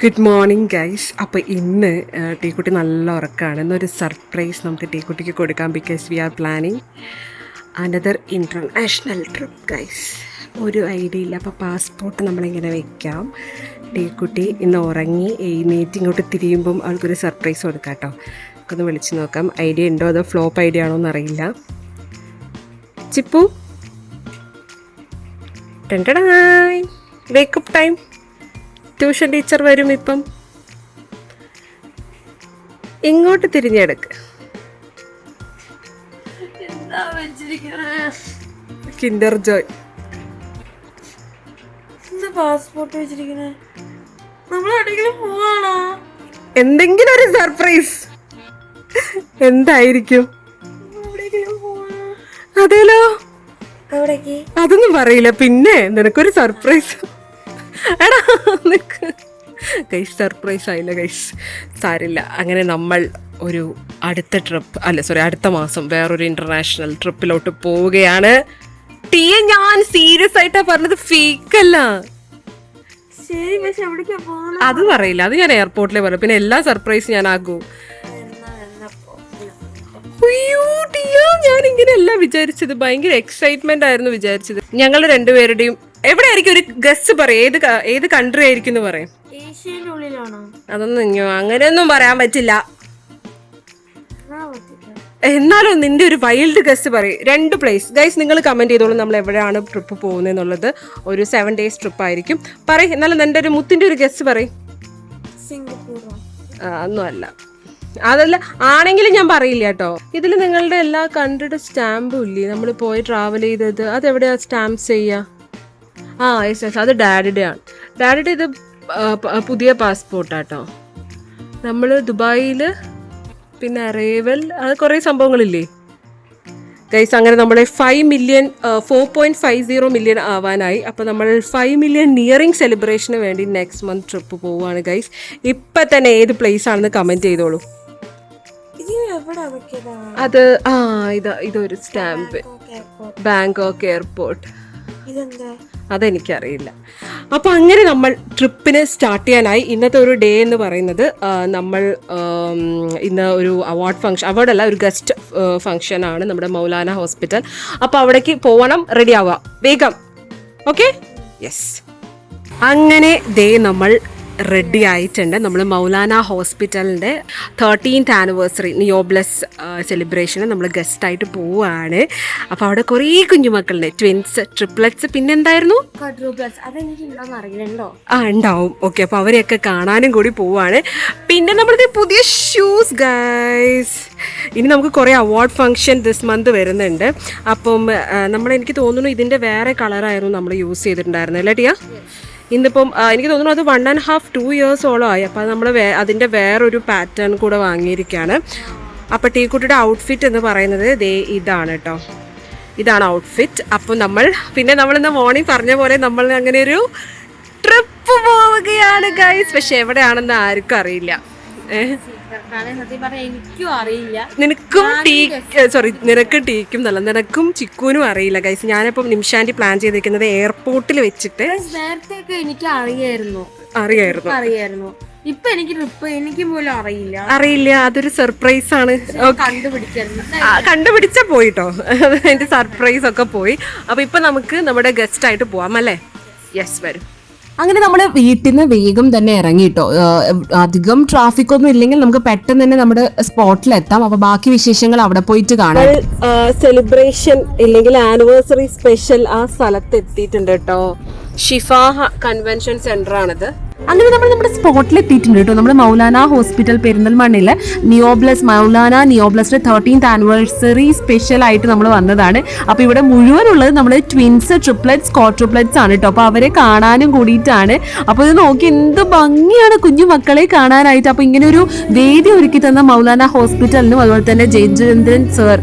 Good morning guys അപ്പോൾ ഇന്ന് ടീക്കുട്ടി നല്ല ഉറക്കമാണ് ഇന്നൊരു സർപ്രൈസ് നമുക്ക് ടീക്കുട്ടിക്ക് കൊടുക്കാം because we are planning another international trip guys ഒരു ഐഡിയ ഇല്ല. അപ്പോൾ പാസ്പോർട്ട് നമ്മളിങ്ങനെ വെക്കാം. ടീക്കുട്ടി ഇന്ന് ഉറങ്ങി എഴുന്നേറ്റ് ഇങ്ങോട്ട് തിരിയുമ്പം അവൾക്കൊരു സർപ്രൈസ് കൊടുക്കാം കേട്ടോ നമുക്കൊന്ന് വിളിച്ച് നോക്കാം. ഐഡിയ ഉണ്ടോ? അതോ ഫ്ലോപ്പ് ഐഡിയ ആണോ എന്നറിയില്ല. Chippu. ടെന്റഡായ് wake up time tuition teacher വരും ഇപ്പം. ഇങ്ങോട്ട് തിരിഞ്ഞെടുക്ക്. കിൻഡർ ജോയ് പാസ്പോർട്ട് വെച്ചിരിക്കണേ? നമ്മൾ എവിടെയെങ്കിലും പോവാണോ? എന്തെങ്കിലും ഒരു സർപ്രൈസ് എന്തായിരിക്കും? അതേലോ? അതൊന്നും പറയില്ല. പിന്നെ നിനക്കൊരു സർപ്രൈസ് എടാ നിക്ക്. ഗൈസ് സർപ്രൈസ് ആയില്ല ഗൈസ് സാരില്ല. അങ്ങനെ നമ്മൾ ഒരു അടുത്ത ട്രിപ്പ് അല്ല സോറി അടുത്ത മാസം വേറൊരു ഇന്റർനാഷണൽ ട്രിപ്പിലോട്ട് പോവുകയാണ്. ടീയെ ഞാൻ സീരിയസ് ആയിട്ടാ പറഞ്ഞത് ഫേക്ക് അല്ല. ശരി പക്ഷെ എവിടേക്കാ പോകണം അത് പറയില്ല. അത് ഞാൻ എയർപോർട്ടിലെ പറയും പിന്നെ എല്ലാ സർപ്രൈസ് ഞാൻ ആകൂ ഞാൻ ഇങ്ങനെയല്ല വിചാരിച്ചത്. ഭയങ്കര എക്സൈറ്റ്മെന്റ് ആയിരുന്നു വിചാരിച്ചത്. ഞങ്ങൾ രണ്ടുപേരുടെയും എവിടെയായിരിക്കും ഒരു ഗസ് പറയും. ഏത് ക- ഏത് കൺട്രി ആയിരിക്കും എന്ന് പറയും. ഏഷ്യയുടെ ഉള്ളിലാണോ അതൊന്നും അങ്ങനെയൊന്നും പറയാൻ പറ്റില്ല. എന്നാ പറ്റില്ല. എന്നാലും നിന്റെ ഒരു വൈൽഡ് ഗസ് പറയും. രണ്ട് പ്ലേസ് ഗൈസ് നിങ്ങൾ കമന്റ് ചെയ്തോളൂ നമ്മൾ എവിടെയാണ് ട്രിപ്പ് പോകുന്നത് എന്നുള്ളത്. ഒരു സെവൻ ഡേയ്സ് ട്രിപ്പ് ആയിരിക്കും. പറയും എന്നാലും നിന്റെ ഒരു മുത്തിന്റെ ഒരു ഗസ് പറയും. സിംഗപ്പൂറോ ഒന്നും അല്ല. അതല്ല ആണെങ്കിലും ഞാൻ പറയില്ല കേട്ടോ. ഇതിൽ നിങ്ങളുടെ എല്ലാ കൺട്രിയുടെ സ്റ്റാമ്പും ഇല്ലേ? നമ്മൾ പോയി ട്രാവൽ ചെയ്തത്. അതെവിടെയാ സ്റ്റാമ്പ് ചെയ്യുക ആ യെസ് യെസ് അത് ഡാഡിയുടെ ആണ് ഡാഡിയുടെ ഇത് പുതിയ പാസ്പോർട്ടാട്ടോ. നമ്മൾ ദുബായിൽ പിന്നെ അറേവൽ അത് കുറേ സംഭവങ്ങളില്ലേ? ഗൈസ് അങ്ങനെ നമ്മളെ five million four point five zero million ആവാനായി. അപ്പോൾ നമ്മൾ ഫൈവ് മില്യൺ നിയറിംഗ് സെലിബ്രേഷന് വേണ്ടി നെക്സ്റ്റ് മന്ത് ട്രിപ്പ് പോവുകയാണ് ഗൈസ് ഇപ്പം തന്നെ ഏത് പ്ലേസ് ആണെന്ന് കമന്റ് ചെയ്തോളൂ. അത് ആ ഇതാ ഇതൊരു സ്റ്റാമ്പ് ബാങ്കോക്ക് എയർപോർട്ട് ഇതെന്താ? അതെനിക്കറിയില്ല. അപ്പോൾ അങ്ങനെ നമ്മൾ ട്രിപ്പിന് സ്റ്റാർട്ട് ചെയ്യാനായി ഇന്നത്തെ ഒരു ഡേ എന്ന് പറയുന്നത് നമ്മൾ ഇന്ന് ഒരു അവാർഡ് ഫംഗ്ഷൻ അവാർഡല്ല ഒരു ഗസ്റ്റ് ഫംഗ്ഷൻ ആണ് നമ്മുടെ മൗലാന ഹോസ്പിറ്റൽ. അപ്പോൾ അവിടേക്ക് പോകണം റെഡി ആവുക. വേഗം. ഓക്കെ? യെസ്. അങ്ങനെ ദേ നമ്മൾ റെഡി ആയിട്ടുണ്ട്. നമ്മൾ മൗലാന ഹോസ്പിറ്റലിന്റെ തേർട്ടീൻത്ത് ആനിവേഴ്സറി നിയോബ്ലസ് സെലിബ്രേഷന് നമ്മൾ ഗസ്റ്റായിട്ട് പോവുകയാണ്. അപ്പോൾ അവിടെ കുറേ കുഞ്ഞുമക്കളുണ്ട്. Twins triplets പിന്നെന്തായിരുന്നു? എന്തായിരുന്നു ആ ഉണ്ടാവും. ഓക്കെ അപ്പോൾ അവരെയൊക്കെ കാണാനും കൂടി പോവുകയാണ്. പിന്നെ നമ്മുടെ പുതിയ ഷൂസ് ഗൈസ് ഇനി നമുക്ക് കുറേ അവാർഡ് ഫംഗ്ഷൻ ദിസ് മന്ത് വരുന്നുണ്ട്. അപ്പം നമ്മൾ എനിക്ക് തോന്നുന്നു ഇതിന്റെ വേറെ കളറായിരുന്നു നമ്മൾ യൂസ് ചെയ്തിട്ടുണ്ടായിരുന്നത്. അല്ലേ ടിയ? ഇന്നിപ്പം എനിക്ക് തോന്നുന്നു അത് വൺ ആൻഡ് ഹാഫ് ടു ഇയേഴ്സോളം ആയി. അപ്പോൾ നമ്മൾ വേ അതിന്റെ വേറൊരു പാറ്റേൺ കൂടെ വാങ്ങിയിരിക്കുകയാണ് അപ്പോൾ ടീക്കുട്ടിയുടെ ഔട്ട്ഫിറ്റ് എന്ന് പറയുന്നത് ദേ ഇതാണ് കേട്ടോ ഇതാണ് ഔട്ട്ഫിറ്റ് അപ്പം നമ്മൾ പിന്നെ നമ്മൾ ഇന്ന് മോർണിംഗ് പറഞ്ഞ പോലെ നമ്മൾ അങ്ങനെ ഒരു ട്രിപ്പ് പോവുകയാണ് ഗൈസ് പക്ഷെ എവിടെയാണെന്ന് ആർക്കും അറിയില്ല. ഏഹ്? നിനക്കും ടീ സോറി നിനക്ക് ടീക്കും നല്ല നിനക്കും ചിക്കൂനും അറിയില്ല ഗൈസ് ഞാനിപ്പം നിമിഷാന്റി പ്ലാൻ ചെയ്തിരിക്കുന്നത് എയർപോർട്ടിൽ വെച്ചിട്ട് നേരത്തെ എനിക്ക് അറിയായിരുന്നു. അറിയായിരുന്നു. അറിയായിരുന്നു. ഇപ്പൊ എനിക്ക് ട്രിപ്പ് എനിക്ക് പോലും അറിയില്ല. അറിയില്ല അതൊരു സർപ്രൈസ് ആണ്. കണ്ടുപിടിച്ച പോയിട്ടോ. അതിന്റെ സർപ്രൈസ് ഒക്കെ പോയി. അപ്പൊ ഇപ്പൊ നമുക്ക് നമ്മുടെ ഗസ്റ്റ് ആയിട്ട് പോവാം അല്ലേ? യെസ് വരും. അങ്ങനെ നമ്മൾ വീട്ടിൽ നിന്ന് വേഗം തന്നെ ഇറങ്ങിയിട്ടോ അധികം ട്രാഫിക് ഒന്നും ഇല്ലെങ്കിൽ നമുക്ക് പെട്ടെന്ന് തന്നെ നമ്മുടെ സ്പോട്ടിലെത്താം അപ്പൊ ബാക്കി വിശേഷങ്ങൾ അവിടെ പോയിട്ട് കാണാം. സെലിബ്രേഷൻ ഇല്ലെങ്കിൽ ആനിവേഴ്സറി സ്പെഷ്യൽ ആ സ്ഥലത്ത് എത്തിയിട്ടുണ്ട് കേട്ടോ. ഷിഫാഹ കൺവെൻഷൻ സെന്റർ ആണിത് അങ്ങനെ നമ്മൾ നമ്മുടെ സ്പോട്ടിൽ എത്തിയിട്ടുണ്ട് കേട്ടോ. നമ്മുടെ മൗലാന ഹോസ്പിറ്റൽ പെരിന്തൽമണ്ണയിലെ നിയോബ്ലസ് മൗലാന നിയോബ്ലസിന്റെ തേർട്ടീൻത് ആനിവേഴ്സറി സ്പെഷ്യൽ ആയിട്ട് നമ്മൾ വന്നതാണ്. അപ്പൊ ഇവിടെ മുഴുവനുള്ളത് നമ്മുടെ ട്വിൻസ് ട്രിപ്ലറ്റ്സ് ക്വാർട്രിപ്ലറ്റ്സ് ആണ് കേട്ടോ. അപ്പൊ അവരെ കാണാനും കൂടിയിട്ടാണ്. അപ്പൊ ഇത് നോക്കി എന്ത് ഭംഗിയാണ് കുഞ്ഞു മക്കളെ കാണാനായിട്ട്. അപ്പൊ ഇങ്ങനെ ഒരു വേദി ഒരുക്കി തന്ന മൗലാന ഹോസ്പിറ്റലിനും അതുപോലെ തന്നെ ജയചന്ദ്രൻ സർ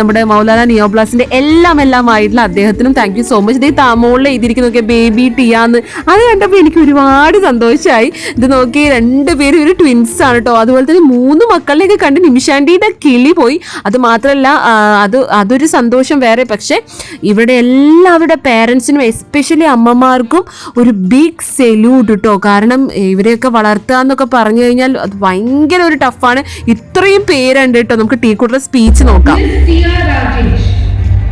നമ്മുടെ മൗലാന നിയോബ്ലസിന്റെ എല്ലാം എല്ലാം ആയിട്ടുള്ള അദ്ദേഹത്തിനും താങ്ക് യു സോ മച്ച് ഇതേ മുകളിൽ എഴുതിയിരിക്കുന്ന നോക്കിയ ബേബി ടിയാന്ന് അത് കണ്ടപ്പോൾ എനിക്ക് ഒരുപാട് സന്തോഷമായി ഇത് നോക്കി രണ്ടുപേരും ഒരു ട്വിൻസ് ആണ് കേട്ടോ അതുപോലെ തന്നെ മൂന്ന് മക്കളിലേക്ക് കണ്ട് നിമിഷാന്റിയുടെ കിളി പോയി. അത് മാത്രമല്ല അത് അതൊരു സന്തോഷം വേറെ. പക്ഷേ ഇവിടെ എല്ലാവരുടെ പേരൻസിനും എസ്പെഷ്യലി അമ്മമാർക്കും ഒരു ബിഗ് സെല്യൂട്ട് കേട്ടോ കാരണം ഇവരെയൊക്കെ വളർത്തുക എന്നൊക്കെ പറഞ്ഞു കഴിഞ്ഞാൽ അത് ഭയങ്കര ഒരു ടഫാണ് ഇത്രയും പേരുണ്ട് കേട്ടോ നമുക്ക് ടീ സ്പീച്ച് നോക്കാം.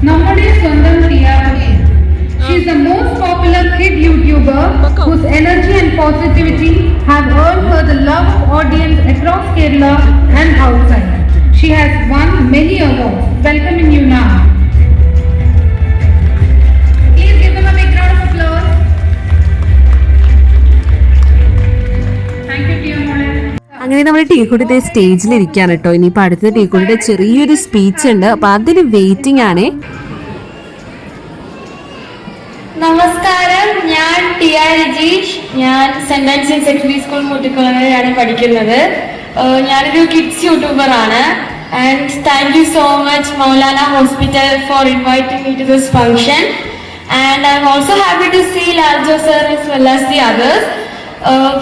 നമ്മുടെ സ്വന്തം She is the most popular kid YouTuber whose energy and positivity have earned her the love of audience across Kerala and outside. She has won many awards. Welcoming you now. അങ്ങനെ നമ്മൾ ടീക്കുട്ടിയുടെ സ്റ്റേജിൽ ഇരിക്കുകയാണ് കേട്ടോ ഇനിയിപ്പോൾ അടുത്ത ടീക്കുട്ടിയുടെ ചെറിയൊരു സ്പീച്ച് ഉണ്ട് അപ്പോൾ അതിന് വെയിറ്റിംഗ് ആണേ നമസ്കാരം. ഞാൻ ടി ആർ രജീഷ്. ഞാൻ സെന്റ് ആൻഡ് സെക്കൻഡറി സ്കൂൾ മുട്ടിക്കുളങ്ങരയാണ് പഠിക്കുന്നത്. ഞാനൊരു കിഡ്സ് യൂട്യൂബർ ആണ് and thank you so much Moulana hospital for inviting me to this function. And I am also happy to see Laljo sir is well as the others.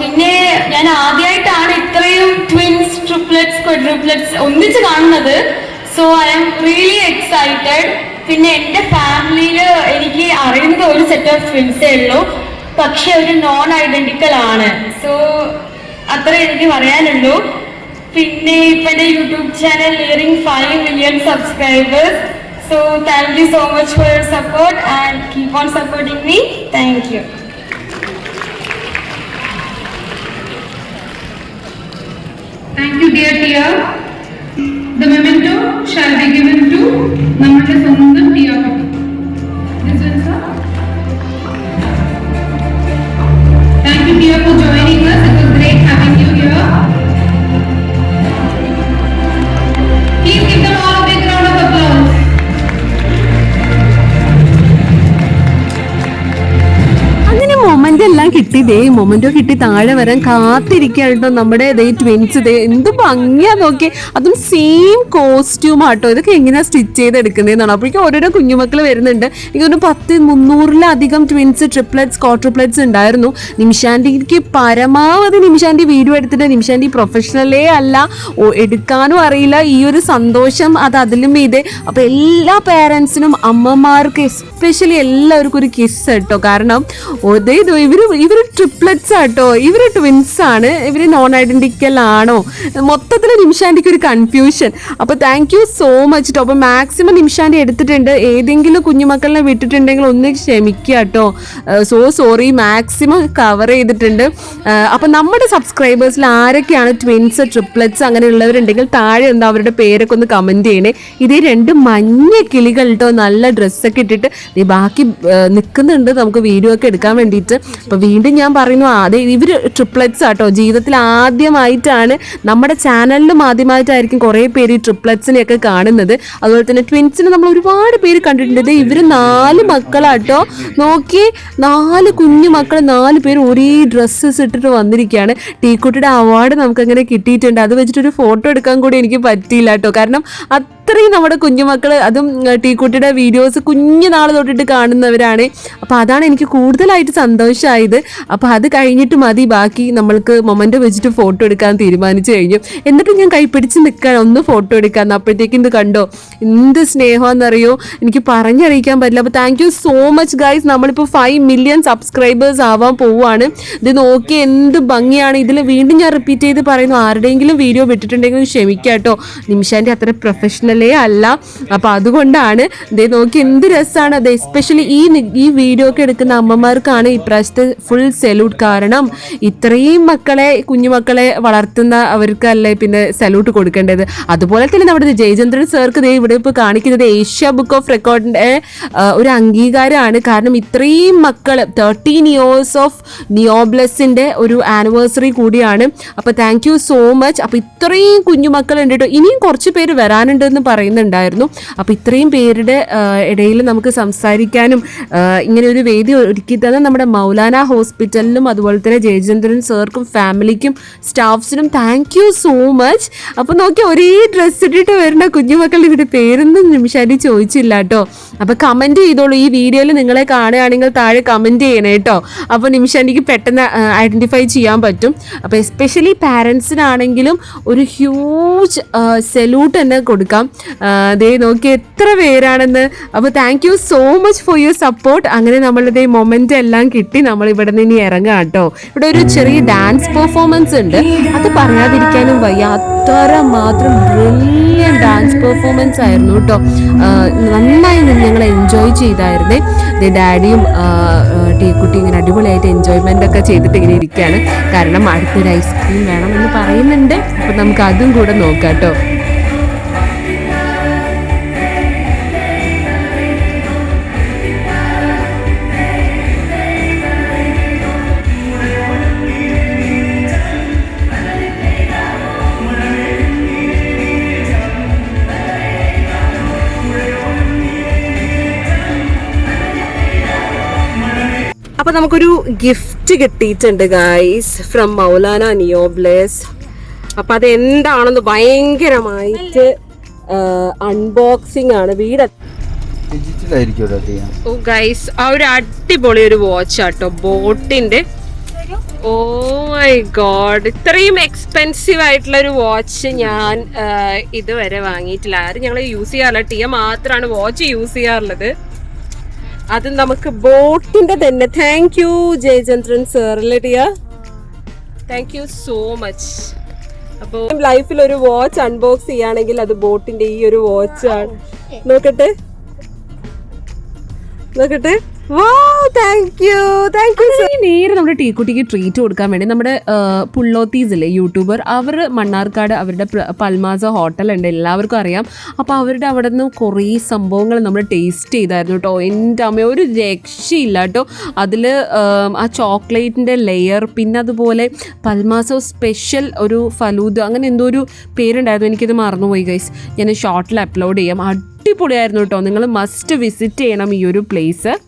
പിന്നെ ഞാൻ ആദ്യമായിട്ടാണ് ഇത്രയും twins triplets quadruplets ഒന്നിച്ച് കാണുന്നത്. So I am really excited. പിന്നെ എന്റെ ഫാമിലിയിൽ എനിക്ക് അറിയുന്നത് ഒരു സെറ്റ് ഓഫ് ട്വിൻസേ ഉള്ളൂ. പക്ഷെ ഒരു നോൺ ഐഡന്റിക്കൽ ആണ്. സോ അത്ര എനിക്ക് പറയാനുള്ളൂ. പിന്നെ ഇപ്പം എന്റെ YouTube channel nearing five million subscribers so thank you so much for your support and keep on supporting me thank you thank you dear Tia. The memento shall be given to നമ്മുടെ സ്വന്തം ടിയ കുട്ടി. This one, sir. Thank you, Tia, for joining us. It was great having you here. Please give them all a big round of applause. അങ്ങനെ moment എല്ലാം കിട്ടി ദേ memento കിട്ടി താഴെ വരാൻ കാത്തിരിക്കുകയാണ് കേട്ടോ നമ്മുടെ ദേ ട്വിൻസ് ദേ എന്ത് ഭംഗിയാ നോക്കി. അതും സെയിം കോസ്റ്റ്യൂം ആട്ടോ. ഇതൊക്കെ എങ്ങനെയാ സ്റ്റിച്ച് ചെയ്തെടുക്കുന്നതെന്നാണ്. അപ്പോഴേക്കും ഓരോരോ കുഞ്ഞുമക്കൾ വരുന്നുണ്ട്. എനിക്കൊന്ന് പത്ത് മുന്നൂറിലധികം ട്വിൻസ് ട്രിപ്ലറ്റ്സ് ക്വാർട്രിപ്ലറ്റ്സ് ഉണ്ടായിരുന്നു. നിമിഷാന്റിക്ക് പരമാവധി നിമിഷാന്റി വീഡിയോ എടുത്തിട്ട് നിമിഷാന്റി പ്രൊഫഷണലേ അല്ല. എടുക്കാനും അറിയില്ല. ഈ ഒരു സന്തോഷം അത് അതിലും ഇതേ. അപ്പോൾ എല്ലാ പേരൻസിനും അമ്മമാർക്ക് എസ്പെഷ്യലി എല്ലാവർക്കും ഒരു കിസ് കേട്ടോ. കാരണം ഇവർ ഇവർ ഇവർ ട്രിപ്ലറ്റ്സ് ആട്ടോ ഇവർ ട്വിൻസ് ആണ്. ഇവർ നോൺ ഐഡന്റിക്കൽ ആണോ? മൊത്തത്തിൽ നിമിഷാന്റിക്ക് ഒരു കൺഫ്യൂഷൻ അപ്പോൾ താങ്ക് യു സോ മച്ച് കേട്ടോ അപ്പോൾ മാക്സിമം നിമിഷാന്റെ എടുത്തിട്ടുണ്ട്. ഏതെങ്കിലും കുഞ്ഞുമക്കളിനെ വിട്ടിട്ടുണ്ടെങ്കിൽ ഒന്ന് ക്ഷമിക്കുക കേട്ടോ സോ സോറി മാക്സിമം കവർ ചെയ്തിട്ടുണ്ട്. അപ്പോൾ നമ്മുടെ സബ്സ്ക്രൈബേഴ്സിൽ ആരൊക്കെയാണ് ട്വിൻസ് ട്രിപ്ലറ്റ്സ് അങ്ങനെയുള്ളവരുണ്ടെങ്കിൽ താഴെ ഒന്ന് അവരുടെ പേരൊക്കെ ഒന്ന് കമന്റ് ചെയ്യണേ. ഇതേ രണ്ട് മഞ്ഞ കിളികൾ കേട്ടോ നല്ല ഡ്രസ്സൊക്കെ ഇട്ടിട്ട്. ബാക്കി നിൽക്കുന്നുണ്ട് നമുക്ക് വീഡിയോ ഒക്കെ എടുക്കാൻ വേണ്ടിയിട്ട്. അപ്പോൾ വീണ്ടും ഞാൻ പറയുന്നു. അതെ ഇവർ ട്രിപ്ലറ്റ്സ് ആട്ടോ. ജീവിതത്തിൽ ആദ്യമായിട്ടാണ് നമ്മുടെ ചാനലിലും ആദ്യമായിട്ടായിരിക്കും കുറേ പേര് ഈ ട്രിപ്ലറ്റ്സിനെയൊക്കെ കാണുന്നത്. അതുപോലെ തന്നെ ട്വിൻസിനെ നമ്മൾ ഒരുപാട് പേര് കണ്ടിട്ടുണ്ട്. ഇവർ നാല് മക്കളാട്ടോ. നോക്കി നാല് കുഞ്ഞു മക്കൾ നാല് പേര് ഒരേ ഡ്രസ്സസ് ഇട്ടിട്ട് വന്നിരിക്കുകയാണ്. ടീക്കുട്ടിയുടെ അവാർഡ് നമുക്കങ്ങനെ കിട്ടിയിട്ടുണ്ട്. അത് വെച്ചിട്ടൊരു ഫോട്ടോ എടുക്കാൻ കൂടി എനിക്ക് പറ്റിയില്ല കേട്ടോ. കാരണം അത്രയും നമ്മുടെ കുഞ്ഞുമക്കൾ അതും ടീക്കുട്ടിയുടെ വീഡിയോസ് കുഞ്ഞു നാൾ തൊട്ടിട്ട് കാണുന്നവരാണ്. അപ്പോൾ അതാണ് എനിക്ക് കൂടുതലായിട്ട് സന്തോഷമായത് അപ്പോൾ അത് കഴിഞ്ഞിട്ട് മതി. ബാക്കി നമ്മൾക്ക് മൊമെന്റ് വെച്ചിട്ട് ഫോട്ടോ എടുക്കാൻ തീരുമാനിച്ചു കഴിഞ്ഞു. എന്നിട്ട് ഞാൻ കൈപ്പിടിച്ച് നിൽക്കാൻ ഒന്ന് ഫോട്ടോ എടുക്കാൻ അപ്പോഴത്തേക്കും ഇത് കണ്ടോ? എന്ത് സ്നേഹമെന്നറിയോ? എനിക്ക് പറഞ്ഞറിയിക്കാൻ പറ്റില്ല. അപ്പോൾ thank you so much guys നമ്മളിപ്പോൾ ഫൈവ് മില്യൺ സബ്സ്ക്രൈബേഴ്സ് ആവാൻ പോവുകയാണ് ഇത് നോക്കി എന്ത് ഭംഗിയാണ്. ഇതിൽ വീണ്ടും ഞാൻ റിപ്പീറ്റ് ചെയ്ത് പറയുന്നു. ആരുടെയെങ്കിലും വീഡിയോ വിട്ടിട്ടുണ്ടെങ്കിൽ ക്ഷമിക്കാം കേട്ടോ നിമിഷാന്റെ അത്ര പ്രൊഫഷണലേ അല്ല. അപ്പോൾ അതുകൊണ്ടാണ് ദേ നോക്കി എന്ത് രസമാണ് അത് എസ്പെഷ്യലി ഈ ഈ വീഡിയോ ഒക്കെ എടുക്കുന്ന അമ്മമാർക്കാണ് ഇപ്രാവശ്യത്തെ ഫുൾ സല്യൂട്ട് കാരണം ഇത്രയും മക്കളെ കുഞ്ഞുമക്കളെ വളർത്തുന്ന അവർക്കല്ലേ പിന്നെ സല്യൂട്ട് കൊടുക്കേണ്ടത്. അതുപോലെ തന്നെ നമ്മുടെ ജയചന്ദ്രൻ സാർക്ക് ദേ ഇവിടെ ഇപ്പോൾ കാണിക്കുന്നത് ഏഷ്യ ബുക്ക് ഓഫ് റെക്കോർഡിന്റെ ഒരു അംഗീകാരമാണ്. കാരണം ഇത്രയും മക്കൾ തേർട്ടീൻ ഇയേഴ്സ് ഓഫ് നിയോബ്ലസിന്റെ ഒരു ആനിവേഴ്സറി കൂടിയാണ്. അപ്പോൾ താങ്ക് യു സോ മച്ച് അപ്പോൾ ഇത്രയും കുഞ്ഞുമക്കളുണ്ട് കേട്ടോ ഇനിയും കുറച്ച് പേര് വരാനുണ്ടെന്ന് പറയുന്നുണ്ടായിരുന്നു. അപ്പോൾ ഇത്രയും പേരുടെ ഇടയിൽ നമുക്ക് സംസാരിക്കാനും ഇങ്ങനെ ഒരു വേദി ഒരുക്കി തന്നെ നമ്മുടെ മൗലാന ഹോസ്പിറ്റലിനും അതുപോലെ തന്നെ ജയചന്ദ്രൻ സാർക്കും ഫാമിലിക്കും സ്റ്റാഫ്സിനും താങ്ക് യു സോ മച്ച് അപ്പോൾ നോക്കി ഒരേ ഡ്രസ്സ് ഇട്ടിട്ട് വരുന്ന കുഞ്ഞുമക്കൾ ഇവിടെ പേരൊന്നും നിമിഷാരി ചോദിച്ചില്ല കേട്ടോ. അപ്പോൾ കമന്റ് ചെയ്തോളൂ. ഈ വീഡിയോയിൽ നിങ്ങളെ കാണുകയാണെങ്കിൽ താഴെ കമന്റ് ചെയ്യണേ കേട്ടോ. അപ്പോൾ നിമിഷാനിക്ക് പെട്ടെന്ന് ഐഡന്റിഫൈ ചെയ്യാൻ പറ്റും. അപ്പോൾ എസ്പെഷ്യലി പാരൻസിനാണെങ്കിലും ഒരു ഹ്യൂജ് സെല്യൂട്ട് തന്നെ കൊടുക്കാം. ദേ നോക്കി എത്ര പേരാണെന്ന്. അപ്പോൾ thank you so much for your support അങ്ങനെ നമ്മളുടെ മൊമെന്റ് എല്ലാം കിട്ടി. നമ്മൾ ഇവിടെ നിന്ന് ഇനി ഇറങ്ങാം കേട്ടോ. ഇവിടെ ഒരു ചെറിയ ഡാൻസ് പെർഫോമൻസ് ഉണ്ട്. അത് പറയാതിരിക്കാനും വയ്യ. അത്ര മാത്രം ബ്രില്യൻ ഡാൻസ് പെർഫോമൻസ് ആയിരുന്നു കേട്ടോ. നന്നായി ഞങ്ങൾ എൻജോയ് ചെയ്തായിരുന്നേ. ഡാഡിയും ടീക്കുട്ടി ഇങ്ങനെ അടിപൊളിയായിട്ട് എൻജോയ്മെന്റ് ഒക്കെ ചെയ്തിട്ട് ഇങ്ങനെ ഇരിക്കുകയാണ് കാരണം അടുത്തൊരു ഐസ്ക്രീം വേണമെന്ന് പറയുന്നുണ്ട്. അപ്പം നമുക്ക് അതും കൂടെ നോക്കാം കേട്ടോ. അപ്പൊ നമുക്കൊരു ഗിഫ്റ്റ് കിട്ടിയിട്ടുണ്ട് ഗൈസ് ഫ്രം മൗലാന നിയോബ്ലേസ് അപ്പൊ അത് എന്താണെന്ന് ഭയങ്കരമായിട്ട് അൺബോക്സിംഗ് ആണ്. വീട് ഓ ഗൈസ് ആ ഒരു അടിപൊളി ഒരു വാച്ച് ആട്ടോ. ബോട്ടിന്റെ. ഓ മൈ ഗോഡ് ഇത്രയും എക്സ്പെൻസീവ് ആയിട്ടുള്ള ഒരു വാച്ച് ഞാൻ ഇതുവരെ വാങ്ങിയിട്ടില്ല. ആരും ഞങ്ങൾ യൂസ് ചെയ്യാറില്ല. ടിയ മാത്രമാണ് വാച്ച് യൂസ് ചെയ്യാറുള്ളത്. അത് നമുക്ക് ബോട്ടിന്റെ തന്നെ. താങ്ക് യു ജയചന്ദ്രൻ സാർ അല്ലേ ടിയ താങ്ക് യു സോ മച്ച് അപ്പോൾ ലൈഫിൽ ഒരു വാച്ച് അൺബോക്സ് ചെയ്യുകയാണെങ്കിൽ അത് ബോട്ടിന്റെ ഈ ഒരു വാച്ച് ആണ്. നോക്കട്ടെ. നോക്കട്ടെ. യു നേരെ നമ്മുടെ ടീക്കുട്ടിക്ക് ട്രീറ്റ് കൊടുക്കാൻ വേണ്ടി നമ്മുടെ പുള്ളോത്തീസ് ഇല്ലേ യൂട്യൂബർ അവർ മണ്ണാർക്കാട് അവരുടെ പൽമാസ ഹോട്ടൽ ഉണ്ട് എല്ലാവർക്കും അറിയാം. അപ്പോൾ അവരുടെ അവിടെ നിന്ന് കുറേ സംഭവങ്ങൾ നമ്മൾ ടേസ്റ്റ് ചെയ്തായിരുന്നു കേട്ടോ. എന്റെ അമ്മ ഒരു രക്ഷയില്ല കേട്ടോ. അതിൽ ആ ചോക്ലേറ്റിന്റെ ലെയർ പിന്നെ അതുപോലെ പൽമാസോ സ്പെഷ്യൽ ഒരു ഫലൂദ് അങ്ങനെ എന്തോ ഒരു പേരുണ്ടായിരുന്നു എനിക്കിത് മറന്നുപോയി ഗൈസ് ഞാൻ ഷോർട്ടിൽ അപ്ലോഡ് ചെയ്യാം. അടിപൊളിയായിരുന്നു കേട്ടോ. നിങ്ങൾ മസ്റ്റ് വിസിറ്റ് ചെയ്യണം ഈ ഒരു പ്ലേസ്